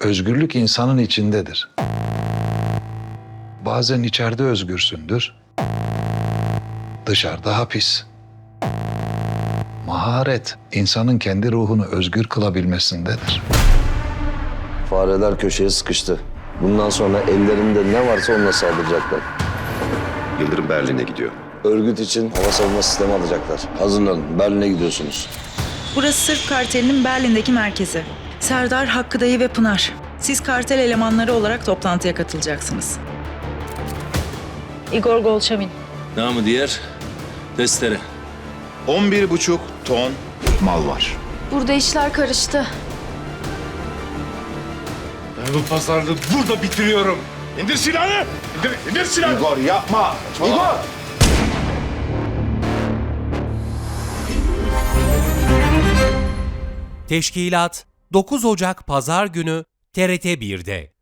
Özgürlük insanın içindedir. Bazen içeride özgürsündür, dışarıda hapis. Maharet insanın kendi ruhunu özgür kılabilmesindedir. Fareler köşeye sıkıştı. Bundan sonra ellerinde ne varsa onunla saldıracaklar. Yıldırım Berlin'e gidiyor. Örgüt için hava savunma sistemi alacaklar. Hazırlanın, Berlin'e gidiyorsunuz. Burası Sırp kartelinin Berlin'deki merkezi. Serdar, Hakkı Dayı ve Pınar. Siz kartel elemanları olarak toplantıya katılacaksınız. Igor Golçavin. Namı diğer testere. 11,5 ton mal var. Burada işler karıştı. Ben bu pazarlığı burada bitiriyorum. İndir silahını! İndir, indir silahını! Igor yapma! Igor! Teşkilat 9 Ocak Pazar günü TRT 1'de.